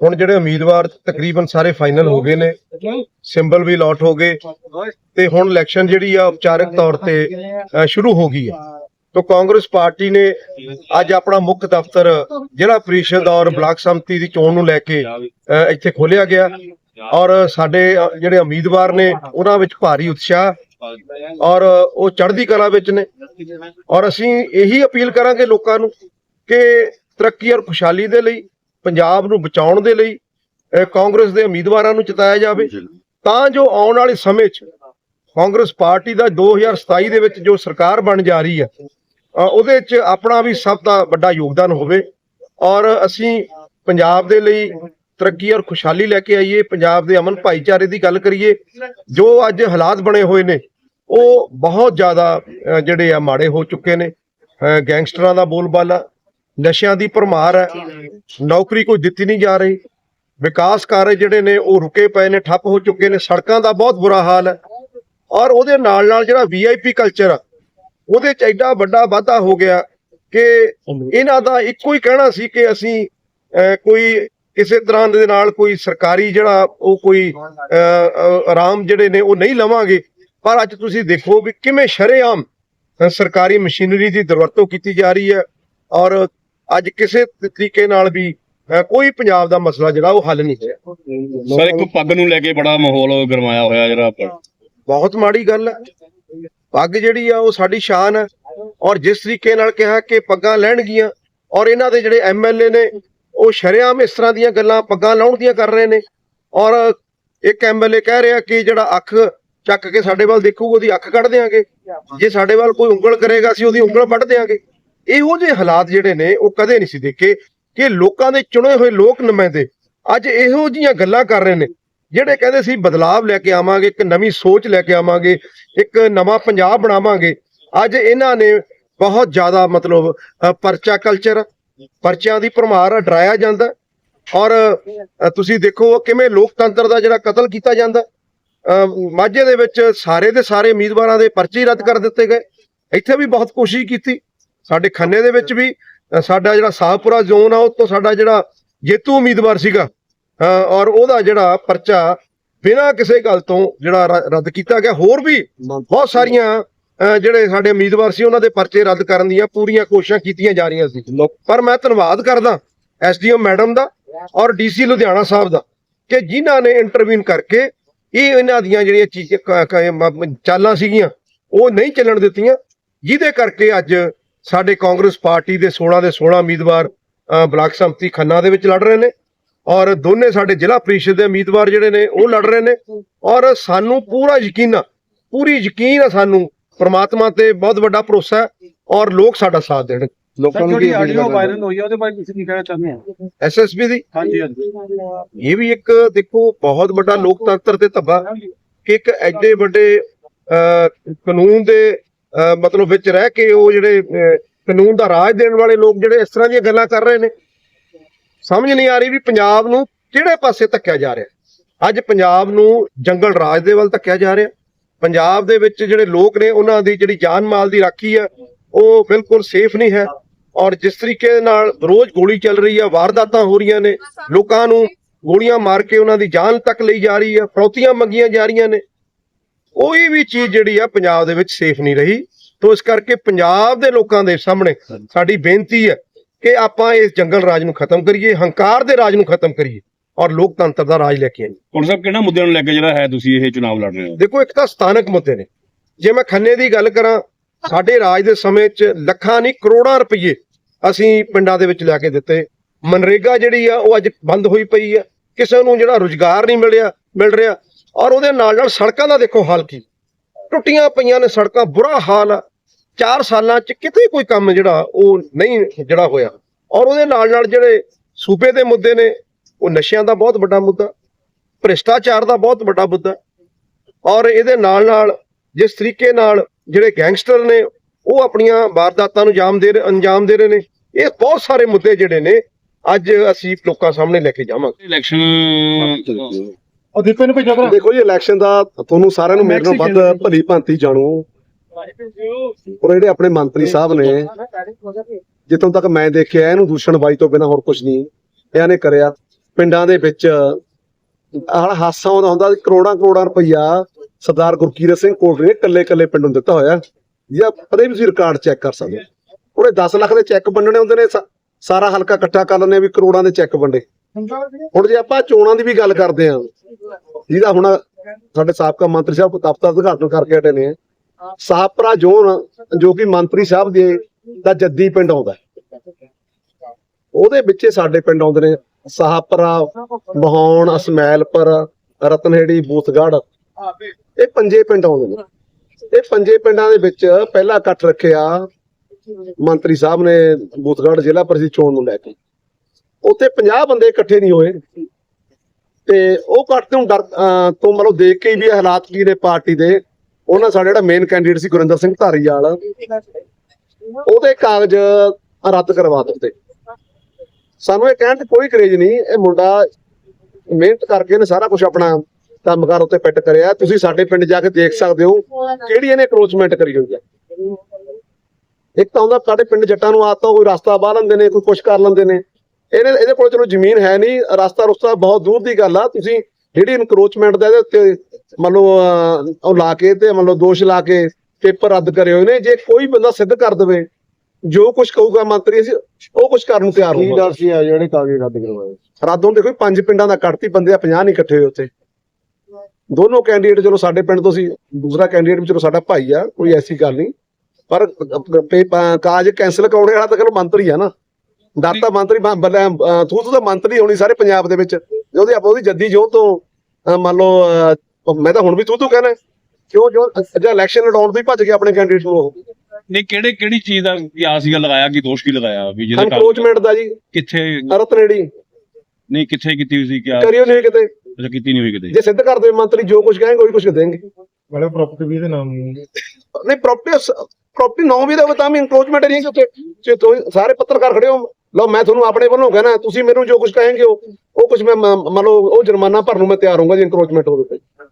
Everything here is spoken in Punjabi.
ਹੁਣ ਜਿਹੜੇ ਉਮੀਦਵਾਰ ਤਕਰੀਬਨ ਸਾਰੇ ਫਾਈਨਲ ਹੋ ਗਏ ਨੇ। ਸਿੰਬਲ ਵੀ ਲੋਟ ਹੋ ਗਏ। ਤੇ ਹੁਣ ਇਲੈਕਸ਼ਨ ਜਿਹੜੀ ਆ ਉਪਚਾਰਕ ਤੌਰ ਤੇ ਸ਼ੁਰੂ ਹੋ ਗਈ ਹੈ। ਤੋਂ ਕਾਂਗਰਸ ਪਾਰਟੀ ਨੇ ਅੱਜ ਆਪਣਾ ਮੁੱਖ ਦਫ਼ਤਰ ਜ਼ਿਲ੍ਹਾ ਪ੍ਰੀਸ਼ਦ ਔਰ ਬਲਾਕ ਸੰਮਤੀ ਦੀ ਚੋਣ ਨੂੰ ਲੈ ਕੇ ਇੱਥੇ ਖੋਲਿਆ ਗਿਆ। ਔਰ ਸਾਡੇ ਜਿਹੜੇ ਉਮੀਦਵਾਰ ਨੇ, ਉਹਨਾਂ ਵਿੱਚ ਭਾਰੀ ਉਤਸ਼ਾਹ ਔਰ ਉਹ ਚੜ੍ਹਦੀ ਕਲਾ ਵਿੱਚ ਨੇ। ਔਰ ਅਸੀਂ ਇਹੀ ਅਪੀਲ ਕਰਾਂਗੇ ਲੋਕਾਂ ਨੂੰ ਕਿ ਤਰੱਕੀ ਔਰ ਖੁਸ਼ਹਾਲੀ ਦੇ ਲਈ ਪੰਜਾਬ ਨੂੰ ਬਚਾਉਣ ਦੇ ਲਈ ਕਾਂਗਰਸ ਦੇ ਉਮੀਦਵਾਰਾਂ ਨੂੰ ਜਿਤਾਇਆ ਜਾਵੇ। ਤਾਂ ਜੋ ਆਉਣ ਵਾਲੇ ਸਮੇਂ 'ਚ ਕਾਂਗਰਸ ਪਾਰਟੀ ਦਾ 2027 ਦੇ ਵਿੱਚ ਜੋ ਸਰਕਾਰ ਬਣ ਜਾ ਰਹੀ ਹੈ ਉਹਦੇ 'ਚ ਆਪਣਾ ਵੀ ਸਭ ਦਾ ਵੱਡਾ ਯੋਗਦਾਨ ਹੋਵੇ। ਔਰ ਅਸੀਂ ਪੰਜਾਬ ਦੇ ਲਈ ਤਰੱਕੀ ਔਰ ਖੁਸ਼ਹਾਲੀ ਲੈ ਕੇ ਆਈਏ ਪੰਜਾਬ ਦੇ ਅਮਨ ਭਾਈਚਾਰੇ ਦੀ ਗੱਲ ਕਰੀਏ ਜੋ ਅੱਜ ਹਾਲਾਤ ਬਣੇ ਹੋਏ ਨੇ ਉਹ ਬਹੁਤ ਜ਼ਿਆਦਾ ਜਿਹੜੇ ਆ ਮਾੜੇ ਹੋ ਚੁੱਕੇ ਨੇ। ਗੈਂਗਸਟਰਾਂ ਦਾ ਬੋਲਬਾਲਾ ਨਸ਼ਿਆਂ ਦੀ ਭਰਮਾਰ ਹੈ। ਨੌਕਰੀ ਕੋਈ ਦਿੱਤੀ ਨਹੀਂ ਜਾ ਰਹੀ। ਵਿਕਾਸ ਕਾਰਜ ਜਿਹੜੇ ਨੇ ਉਹ ਰੁਕੇ ਪਏ ਨੇ ਠੱਪ ਹੋ ਚੁੱਕੇ ਨੇ। ਸੜਕਾਂ ਦਾ ਬਹੁਤ ਬੁਰਾ ਹਾਲ ਹੈ। ਔਰ ਉਹਦੇ ਨਾਲ ਨਾਲ ਜਿਹੜਾ ਵੀਆਈਪੀ ਕਲਚਰ ਆ ਉਹਦੇ ਚ ਐਡਾ ਵੱਡਾ ਵਾਧਾ ਹੋ ਗਿਆ ਕਿ ਇਹਨਾਂ ਦਾ ਇੱਕੋ ਹੀ ਕਹਿਣਾ ਸੀ ਕਿ ਅਸੀਂ ਕੋਈ ਕਿਸੇ ਤਰ੍ਹਾਂ ਦੇ ਨਾਲ ਕੋਈ ਸਰਕਾਰੀ ਜਿਹੜਾ ਉਹ ਕੋਈ ਆਰਾਮ ਜਿਹੜੇ ਨੇ ਉਹ ਨਹੀਂ ਲਵਾਂਗੇ। ਪਰ ਅੱਜ ਤੁਸੀਂ ਦੇਖੋ ਵੀ ਕਿਵੇਂ ਸ਼ਰੇਆਮ ਸਰਕਾਰੀ ਮਸ਼ੀਨਰੀ ਦੀ ਦੁਰਵਰਤੋਂ ਕੀਤੀ ਜਾ ਰਹੀ ਹੈ। ਔਰ ਅੱਜ ਕਿਸੇ ਤਰੀਕੇ ਨਾਲ ਵੀ ਕੋਈ ਪੰਜਾਬ ਦਾ ਮਸਲਾ ਜਿਹੜਾ ਉਹ ਹੱਲ ਨਹੀਂ ਹੋਇਆ। ਸਰ ਇੱਕ ਪੱਗ ਨੂੰ ਲੈ ਕੇ ਬੜਾ ਮਾਹੌਲ ਗਰਮਾਇਆ ਹੋਇਆ ਜਿਹੜਾ ਬਹੁਤ ਮਾੜੀ ਗੱਲ ਹੈ ਪੱਗ ਜਿਹੜੀ ਆ ਉਹ ਸਾਡੀ ਸ਼ਾਨ ਹੈ ਔਰ ਜਿਸ ਤਰੀਕੇ ਨਾਲ ਕਿਹਾ ਕਿ ਪੱਗਾਂ ਲੈਣਗੀਆਂ ਔਰ ਇਹਨਾਂ ਦੇ ਜਿਹੜੇ ਐਮਐਲਏ ਨੇ ਉਹ ਸ਼ਰੇਆਮ ਇਸ ਤਰ੍ਹਾਂ ਦੀਆਂ ਗੱਲਾਂ ਪੱਗਾਂ ਲਾਉਣ ਦੀਆਂ ਕਰ ਰਹੇ ਨੇ। ਔਰ ਇੱਕ ਐਮਐਲਏ ਕਹਿ ਰਿਹਾ ਕਿ ਜਿਹੜਾ ਅੱਖ ਚੱਕ ਕੇ ਸਾਡੇ ਵੱਲ ਦੇਖੂਗਾ ਉਹਦੀ ਅੱਖ ਕੱਢ ਦੇਾਂਗੇ ਜੇ ਸਾਡੇ ਵੱਲ ਕੋਈ ਉਂਗਲ ਕਰੇਗਾ ਅਸੀਂ ਉਹਦੀ ਉਂਗਲ ਵੱਢ ਦੇਾਂਗੇ ਇਹੋ ਜਿਹੇ ਹਾਲਾਤ ਜਿਹੜੇ ਨੇ ਉਹ ਕਦੇ ਨਹੀਂ ਸੀ ਦੇਖੇ ਕਿ ਲੋਕਾਂ ਦੇ ਚੁਣੇ ਹੋਏ ਲੋਕ ਨੁਮਾਇੰਦੇ ਅੱਜ ਇਹੋ ਜਿਹੀਆਂ ਗੱਲਾਂ ਕਰ ਰਹੇ ਨੇ ਜਿਹੜੇ ਕਹਿੰਦੇ ਸੀ ਬਦਲਾਵ ਲੈ ਕੇ ਆਵਾਂਗੇ ਇੱਕ ਨਵੀਂ ਸੋਚ ਲੈ ਕੇ ਆਵਾਂਗੇ ਇੱਕ ਨਵਾਂ ਪੰਜਾਬ ਬਣਾਵਾਂਗੇ ਅੱਜ ਇਹਨਾਂ ਨੇ ਬਹੁਤ ਜ਼ਿਆਦਾ ਮਤਲਬ ਪਰਚਾ ਕਲਚਰ ਪਰਚਿਆਂ ਦੀ ਭਰਮਾਰ ਆ, ਡਰਾਇਆ ਜਾਂਦਾ ਔਰ ਤੁਸੀਂ ਦੇਖੋ ਕਿਵੇਂ ਲੋਕਤੰਤਰ ਦਾ ਜਿਹੜਾ ਕਤਲ ਕੀਤਾ ਜਾਂਦਾ। ਮਾਝੇ ਦੇ ਵਿੱਚ ਸਾਰੇ ਦੇ ਸਾਰੇ ਉਮੀਦਵਾਰਾਂ ਦੇ ਪਰਚੇ ਰੱਦ ਕਰ ਦਿੱਤੇ ਗਏ। ਇੱਥੇ ਵੀ ਬਹੁਤ ਕੋਸ਼ਿਸ਼ ਕੀਤੀ। ਸਾਡੇ ਖੰਨੇ ਦੇ ਵਿੱਚ ਵੀ ਸਾਡਾ ਜਿਹੜਾ ਸਾਹਪੁਰਾ ਜ਼ੋਨ ਆ ਉਹ ਤੋਂ ਸਾਡਾ ਜਿਹੜਾ ਜੇਤੂ ਉਮੀਦਵਾਰ ਸੀਗਾ ਔਰ ਉਹਦਾ ਜਿਹੜਾ ਪਰਚਾ ਬਿਨਾਂ ਕਿਸੇ ਗੱਲ ਤੋਂ ਜਿਹੜਾ ਰੱਦ ਕੀਤਾ ਗਿਆ। ਹੋਰ ਵੀ ਬਹੁਤ ਸਾਰੀਆਂ ਜਿਹੜੇ ਸਾਡੇ ਉਮੀਦਵਾਰ ਸੀ ਉਹਨਾਂ ਦੇ ਪਰਚੇ ਰੱਦ ਕਰਨ ਦੀਆਂ ਪੂਰੀਆਂ ਕੋਸ਼ਿਸ਼ਾਂ ਕੀਤੀਆਂ ਜਾ ਰਹੀਆਂ ਸੀ। ਪਰ ਮੈਂ ਧੰਨਵਾਦ ਕਰਦਾ ਐਸਡੀਐਮ ਮੈਡਮ ਦਾ ਔਰ ਡੀਸੀ ਲੁਧਿਆਣਾ ਸਾਹਿਬ ਦਾ ਕਿ ਜਿਨ੍ਹਾਂ ਨੇ ਇੰਟਰਵੀਨ ਕਰਕੇ ਇਹ ਇਹਨਾਂ ਦੀਆਂ ਜਿਹੜੀਆਂ ਚੀਜ਼ਾਂ ਚਾਲਾਂ ਸੀਗੀਆਂ ਉਹ ਨਹੀਂ ਚੱਲਣ ਦਿੱਤੀਆਂ ਜਿਹਦੇ ਕਰਕੇ ਅੱਜ ਸਾਡੇ ਕਾਂਗਰਸ ਪਾਰਟੀ ਦੇ 16 ਦੇ 16 ਉਮੀਦਵਾਰ ਬਲਾਕ ਸੰਮਤੀ ਖੰਨਾ ਦੇ ਵਿੱਚ ਲੜ ਰਹੇ ਨੇ ਔਰ ਦੋਨੇ ਸਾਡੇ ਜ਼ਿਲ੍ਹਾ ਪ੍ਰੀਸ਼ਦ ਦੇ ਉਮੀਦਵਾਰ ਜਿਹੜੇ ਨੇ ਉਹ ਲੜ ਰਹੇ ਨੇ ਔਰ ਸਾਨੂੰ ਪੂਰਾ ਯਕੀਨ ਆ ਪੂਰੀ ਯਕੀਨ ਆ ਸਾਨੂੰ ਪ੍ਰਮਾਤਮਾ ਤੇ ਬਹੁਤ ਵੱਡਾ ਭਰੋਸਾ ਹੈ ਔਰ ਲੋਕ ਸਾਡਾ ਸਾਥ ਦੇਣ। ਲੋਕਾਂ ਨੂੰ ਜਿਹੜੀ ਆਡੀਓ ਵਾਇਰਲ ਹੋਈ ਆ ਉਹਦੇ ਬਾਰੇ ਤੁਸੀਂ ਕੀ ਕਹਿਣਾ ਚਾਹੁੰਦੇ ਆ ਐਸਐਸਬੀ ਦੀ? ਹਾਂਜੀ ਹਾਂਜੀ। ਇਹ ਵੀ ਇੱਕ ਦੇਖੋ ਬਹੁਤ ਵੱਡਾ ਲੋਕਤੰਤਰ ਤੇ ਧੱਬਾ ਕਿ ਇੱਕ ਐਡੇ ਵੱਡੇ ਅਹ, ਕਾਨੂੰਨ ਦੇ ਮਤਲਬ ਵਿੱਚ ਰਹਿ ਕੇ ਉਹ ਜਿਹੜੇ ਕਾਨੂੰਨ ਦਾ ਰਾਜ ਦੇਣ ਵਾਲੇ ਲੋਕ ਜਿਹੜੇ ਇਸ ਤਰ੍ਹਾਂ ਦੀਆਂ ਗੱਲਾਂ ਕਰ ਰਹੇ ਨੇ। ਸਮਝ ਨਹੀਂ ਆ ਰਹੀ ਵੀ ਪੰਜਾਬ ਨੂੰ ਕਿਹੜੇ ਪਾਸੇ ਧੱਕਿਆ ਜਾ ਰਿਹਾ। ਅੱਜ ਪੰਜਾਬ ਨੂੰ ਜੰਗਲ ਰਾਜ ਦੇ ਵੱਲ ਧੱਕਿਆ ਜਾ ਰਿਹਾ। ਪੰਜਾਬ ਦੇ ਵਿੱਚ ਜਿਹੜੇ ਲੋਕ ਨੇ, ਉਹਨਾਂ ਦੀ ਜਿਹੜੀ ਜਾਨ ਮਾਲ ਦੀ ਰਾਖੀ ਆ, ਉਹ ਬਿਲਕੁਲ ਸੇਫ ਨਹੀਂ ਹੈ। ਔਰ ਜਿਸ ਤਰੀਕੇ ਦੇ ਨਾਲ ਰੋਜ਼ ਗੋਲੀ ਚੱਲ ਰਹੀ ਆ, ਵਾਰਦਾਤਾਂ ਹੋ ਰਹੀਆਂ ਨੇ, ਲੋਕਾਂ ਨੂੰ ਗੋਲੀਆਂ ਮਾਰ ਕੇ ਉਹਨਾਂ ਦੀ ਜਾਨ ਤੱਕ ਲਈ ਜਾ ਰਹੀ ਆ, ਫਰੌਤੀਆਂ ਮੰਗੀਆਂ ਜਾ ਰਹੀਆਂ ਨੇ। ਕੋਈ ਵੀ ਚੀਜ਼ ਜਿਹੜੀ ਆ ਪੰਜਾਬ ਦੇ ਵਿੱਚ ਸੇਫ ਨਹੀਂ ਰਹੀ। ਤੋਂ ਇਸ ਕਰਕੇ ਪੰਜਾਬ ਦੇ ਲੋਕਾਂ ਦੇ ਸਾਹਮਣੇ ਸਾਡੀ ਬੇਨਤੀ ਹੈ ਕਿ ਆਪਾਂ ਇਸ ਜੰਗਲ ਰਾਜ ਨੂੰ ਖਤਮ ਕਰੀਏ ਹੰਕਾਰ ਦੇ ਰਾਜ ਨੂੰ ਖਤਮ ਕਰੀਏ ਔਰ ਲੋਕਤੰਤਰ ਦਾ ਰਾਜ ਲੈ ਕੇ ਆਈਏ। ਹੁਣ ਸਾਹਿਬ ਕਿਹੜਾ ਮੁੱਦਿਆਂ ਨੂੰ ਲੈ ਕੇ ਜਿਹੜਾ ਹੈ ਤੁਸੀਂ ਇਹ ਚੁਣਾਵ ਲੜ ਰਹੇ ਹੋ? ਦੇਖੋ ਇੱਕ ਤਾਂ ਸਥਾਨਕ ਮੁੱਦੇ ਨੇ। ਜੇ ਮੈਂ ਖੰਨੇ ਦੀ ਗੱਲ ਕਰਾਂ ਸਾਡੇ ਰਾਜ ਦੇ ਸਮੇਂ 'ਚ ਲੱਖਾਂ ਨਹੀਂ ਕਰੋੜਾਂ ਰੁਪਏ ਅਸੀਂ ਪਿੰਡਾਂ ਦੇ ਵਿੱਚ ਲਿਆ ਕੇ ਦਿੱਤੇ। ਮਨਰੇਗਾ ਜਿਹੜੀ ਆ ਉਹ ਅੱਜ ਬੰਦ ਹੋਈ ਪਈ ਆ। ਕਿਸੇ ਨੂੰ ਜਿਹੜਾ ਰੁਜ਼ਗਾਰ ਨਹੀਂ ਮਿਲਿਆ ਮਿਲ ਰਿਹਾ। ਔਰ ਉਹਦੇ ਨਾਲ ਨਾਲ ਸੜਕਾਂ ਦਾ ਦੇਖੋ ਹਾਲ ਕੀ। ਟੁੱਟੀਆਂ ਪਈਆਂ ਨੇ ਸੜਕਾਂ ਬੁਰਾ ਹਾਲ ਆ। 4 ਸਾਲਾਂ 'ਚ ਕਿਤੇ ਕੋਈ ਕੰਮ ਜਿਹੜਾ ਉਹ ਨਹੀਂ ਜਿਹੜਾ ਹੋਇਆ। ਔਰ ਉਹਦੇ ਨਾਲ ਨਾਲ ਜਿਹੜੇ ਸੂਬੇ ਦੇ ਮੁੱਦੇ ਨੇ ਉਹ ਨਸ਼ਿਆਂ ਦਾ ਬਹੁਤ ਵੱਡਾ ਮੁੱਦਾ ਭ੍ਰਿਸ਼ਟਾਚਾਰ ਦਾ ਬਹੁਤ ਵੱਡਾ ਮੁੱਦਾ। ਔਰ ਇਹਦੇ ਨਾਲ ਨਾਲ ਜਿਸ ਤਰੀਕੇ ਨਾਲ ਜਿਹੜੇ ਗੈਂਗਸਟਰ ਨੇ ਉਹ ਆਪਣੀਆਂ ਵਾਰਦਾਤਾਂ ਨੂੰ ਅੰਜਾਮ ਦੇ ਰਹੇ ਅੰਜਾਮ ਦੇ ਰਹੇ ਨੇ। ਇਹ ਬਹੁਤ ਸਾਰੇ ਮੁੱਦੇ ਜਿਹੜੇ ਨੇ ਅੱਜ ਅਸੀਂ ਲੋਕਾਂ ਸਾਹਮਣੇ ਲੈ ਕੇ ਜਾਵਾਂਗੇ। ਇਲੈਕਸ਼ਨ ਉਹ ਦੀਪੇ ਨੂੰ ਭੇਜੋ ਭਰਾ। ਦੇਖੋ ਜੀ ਇਲੈਕਸ਼ਨ ਦਾ ਤੁਹਾਨੂੰ ਸਾਰਿਆਂ ਨੂੰ ਮੇਰੇ ਨਾਲੋਂ ਵੱਧ ਭਲੀ ਭਾਂਤੀ ਜਾਣੂ। ਔਰ ਜਿਹੜੇ ਆਪਣੇ ਮੰਤਰੀ ਸਾਹਿਬ ਨੇ ਜਿੱਥੋਂ ਤੱਕ ਮੈਂ ਦੇਖਿਆ ਇਹਨੂੰ ਦੂਸ਼ਣਬਾਜ਼ੀ ਤੋਂ ਬਿਨਾਂ ਹੋਰ ਕੁਝ ਨਹੀਂ। ਇਹਨਾਂ ਨੇ ਕਰਿਆ। ਪਿੰਡਾਂ ਦੇ ਵਿੱਚ ਆਹ ਹਾਸਾ ਆਉਂਦਾ ਹੁੰਦਾ ਕਰੋੜਾਂ ਕਰੋੜਾਂ ਰੁਪਈਆ ਸਰਦਾਰ ਗੁਰਕੀਰਤ ਸਿੰਘ ਕੋਟਲੀ ਨੇ ਕੱਲੇ ਕੱਲੇ ਪਿੰਡ ਨੂੰ ਦਿੱਤਾ ਹੋਇਆ। ਜਾਂ ਪਰੇ ਵੀ ਤੁਸੀਂ ਰਿਕਾਰਡ ਚੈੱਕ ਕਰ ਸਕਦੇ ਹੋ। ਉਹਨੇ 10 ਲੱਖ ਦੇ ਚੈੱਕ ਵੰਡਣੇ ਹੁੰਦੇ ਨੇ ਸਾਰਾ ਹਲਕਾ ਇਕੱਠਾ ਕਰ ਲੈਂਦੇ ਵੀ ਕਰੋੜਾਂ ਦੇ ਚੈੱਕ ਵੰਡੇ। ਹੁਣ ਜੇ ਆਪਾਂ ਚੋਣਾਂ ਦੀ ਵੀ ਗੱਲ ਕਰਦੇ ਹਾਂ, ਜਿਹਦਾ ਹੁਣ ਸਾਡੇ ਸਾਬਕਾ ਮੰਤਰੀ ਸਾਹਿਬ ਦਫ਼ਤਰ ਉਦਘਾਟਨ ਕਰਕੇ ਹਟੇ ਨੇ। ਸਾਹਪਰਾ ਜ਼ੋਨ, ਜੋ ਕਿ ਮੰਤਰੀ ਸਾਹਿਬ ਦੇ ਦਾ ਜੱਦੀ ਪਿੰਡ ਆਉਂਦਾ ਉਹਦੇ ਵਿੱਚੇ ਸਾਡੇ ਪਿੰਡ ਆਉਂਦੇ ਨੇ ਸਾਹਪਰਾ ਬਹੌਣ, ਅਸਮੈਲਪੁਰ, ਰਤਨਹੇੜੀ ਬੂਥਗੜ ਇਹ ਪੰਜੇ ਪਿੰਡ ਆਉਂਦੇ ਨੇ। ਇਹ ਪੰਜੇ ਪਿੰਡਾਂ ਦੇ ਵਿੱਚ ਪਹਿਲਾ ਇਕੱਠ ਰੱਖਿਆ ਮੰਤਰੀ ਸਾਹਿਬ ਨੇ ਬੂਥਗੜ ਜ਼ਿਲ੍ਹਾ ਪਰਿਸ਼ਦ ਚੋਣ ਨੂੰ ਲੈ ਕੇ। ਉੱਥੇ 50 ਬੰਦੇ ਇਕੱਠੇ ਨਹੀਂ ਹੋਏ। ਤੇ ਉਹ ਕੱਟ ਤੋਂ ਡਰ ਅਹ, ਤੋਂ ਮਤਲਬ ਦੇਖ ਕੇ ਹੀ ਵੀ ਹਾਲਾਤ ਕੀ ਨੇ ਪਾਰਟੀ ਦੇ। ਉਹਨਾਂ ਸਾਡਾ ਜਿਹੜਾ ਮੇਨ ਕੈਂਡੀਡੇਟ ਸੀ ਗੁਰਿੰਦਰ ਸਿੰਘ ਧਾਰੀਵਾਲ। ਉਹਦੇ ਕਾਗਜ਼ ਰੱਦ ਕਰਵਾ ਦਿੱਤੇ। ਸਾਨੂੰ ਇਹ ਕਹਿਣ ਤੇ ਕੋਈ ਕਰੇਜ ਨਹੀਂ, ਇਹ ਮੁੰਡਾ ਮਿਹਨਤ ਕਰਕੇ ਨੇ ਸਾਰਾ ਕੁਝ ਆਪਣਾ ਕੰਮਕਾਰ ਉੱਤੇ ਫਿੱਟ ਕਰਿਆ। ਤੁਸੀਂ ਸਾਡੇ ਪਿੰਡ ਜਾ ਕੇ ਦੇਖ ਸਕਦੇ ਹੋ ਕਿਹੜੀ ਇਹਨੇ ਕਰੋਚਮੈਂਟ ਕਰੀ ਹੋਈ ਹੈ। ਇੱਕ ਤਾਂ ਹੁੰਦਾ ਸਾਡੇ ਪਿੰਡ ਜੱਟਾਂ ਨੂੰ ਆਦਤ ਆ ਕੋਈ ਰਸਤਾ ਬਾਹ ਲੈਂਦੇ ਨੇ, ਕੋਈ ਕੁਛ ਕਰ ਲੈਂਦੇ ਨੇ। ਇਹਨੇ ਇਹਦੇ ਕੋਲ ਚਲੋ ਜ਼ਮੀਨ ਹੈ ਨਹੀਂ ਰਸਤਾ ਰੁਸਤਾ ਬਹੁਤ ਦੂਰ ਦੀ ਗੱਲ ਆ ਤੁਸੀਂ ਜਿਹੜੀ ਇਨਕਰੋਚਮੈਂਟ ਦਾ ਇਹਦੇ ਉੱਤੇ ਮੰਨ ਲਓ ਉਹ ਲਾ ਕੇ ਤੇ ਮੰਨ ਲਓ ਦੋਸ਼ ਲਾ ਕੇ ਪੇਪਰ ਰੱਦ ਕਰੇ ਹੋਏ ਨੇ ਜੇ ਕੋਈ ਬੰਦਾ ਸਿੱਧ ਕਰ ਦੇਵੇ ਜੋ ਕੁਝ ਕਹੂਗਾ ਮੰਤਰੀ ਅਸੀਂ ਉਹ ਕੁਝ ਕਰਨ ਨੂੰ ਤਿਆਰ ਕੀ ਹੋਊਗਾ ਡਰ ਸੀ ਆ ਜਿਹੜੇ ਕਾਗਜ਼ ਰੱਦ ਕਰਵਾਏ? ਰੱਦ ਹੋਣ ਦੇਖੋ ਪੰਜ ਪਿੰਡਾਂ ਦਾ ਕੱਢਤੀ ਬੰਦੇ ਆ 50 ਨਹੀਂ ਇਕੱਠੇ ਹੋਏ ਉੱਥੇ। ਦੋਨੋਂ ਕੈਂਡੀਡੇਟ ਚਲੋ ਸਾਡੇ ਪਿੰਡ ਤੋਂ ਸੀ ਦੂਸਰਾ ਕੈਂਡੀਡੇਟ ਵੀ ਚਲੋ ਸਾਡਾ ਭਾਈ ਆ ਕੋਈ ਐਸੀ ਗੱਲ ਨਹੀਂ। ਪਰ ਕਾਜ ਕੈਂਸਲ ਕਰਾਉਣੇ ਵਾਲਾ ਤਾਂ ਚਲੋ ਮੰਤਰੀ ਆ ਨਾ। ਡਰ ਤਾਂ ਮੰਤਰੀ ਥੂ ਥੂ ਤਾਂ ਮੰਤਰੀ ਹੋਣੀ ਸਾਰੇ ਪੰਜਾਬ ਦੇ ਵਿੱਚ। ਜੇ ਉਹਦੀ ਆਪਾਂ ਉਹਦੀ ਜੱਦੀ ਜੋ ਤੋਂ ਮੰਨ ਲਓ ਮੈਂ ਤਾਂ ਹੁਣ ਵੀ ਤੂੰ ਤੂੰ ਕਹਿਣਾ। ਕਿਉਂ ਜੋ ਜੇ ਇਲੈਕਸ਼ਨ ਲੜਾਉਣ ਤੋਂ ਹੀ ਭੱਜ ਗਿਆ ਆਪਣੇ ਕੈਂਡੀਡੇਟ ਨੂੰ ਉਹ। ਨਹੀਂ ਕਿਹੜੇ ਕਿਹੜੀ ਚੀਜ਼ ਦਾ ਕਿਆ ਸੀਗਾ ਲਗਾਇਆ ਕਿ ਦੋਸ਼ ਕੀ ਲਗਾਇਆ ਵੀ ਜਿਹਦੇ ਕਾਰਨ ਅਨਕਰੋਚਮੈਂਟ ਦਾ ਜੀ। ਕਿੱਥੇ ਰਤਨੇੜੀ ਨਹੀਂ ਕਿੱਥੇ ਕੀਤੀ ਹੋਈ ਸੀ ਕਿਆ ਕਰਿਓ ਨਹੀਂ ਕਿਤੇ। ਅੱਛਾ ਕੀਤੀ ਨਹੀਂ ਹੋਈ ਕਿਤੇ। ਜੇ ਸਿੱਧ ਕਰ ਦੇਵੇ ਮੰਤਰੀ ਜੋ ਕੁਝ ਕਹੇਗਾ ਉਹੀ ਕੁਝ ਦੇਣਗੇ। ਬੜੇ ਪ੍ਰਾਪਰਟੀ ਵੀ ਇਹਦੇ ਨਾਮ ਨਹੀਂ ਪ੍ਰਾਪਰਟੀ ਪ੍ਰਾਪਰਟੀ ਨੌ ਵੀ ਦਾ ਤਾਂ ਵੀ ਇਨਕਰੋਚਮੈਂਟ ਨਹੀਂ ਕਿ ਉੱਥੇ। ਸਾਰੇ ਪੱਤਰਕਾਰ ਖੜੇ ਹੋ ਲਓ, ਮੈਂ ਤੁਹਾਨੂੰ ਆਪਣੇ ਵੱਲੋਂ ਕਹਿਣਾ, ਤੁਸੀਂ ਮੈਨੂੰ ਜੋ ਕੁਝ ਕਹੇਂਗੇ ਉਹ ਉਹ ਕੁਝ ਮੈਂ ਮ- ਮੰਨ ਲਓ, ਉਹ ਜੁਰਮਾਨਾ ਭਰਨ ਨੂੰ ਮੈਂ ਤਿਆਰ ਹੋਊਗਾ ਜੇ ਇਨਕਰੋਚਮੈਂਟ ਹੋਵੇ ਤਾਂ।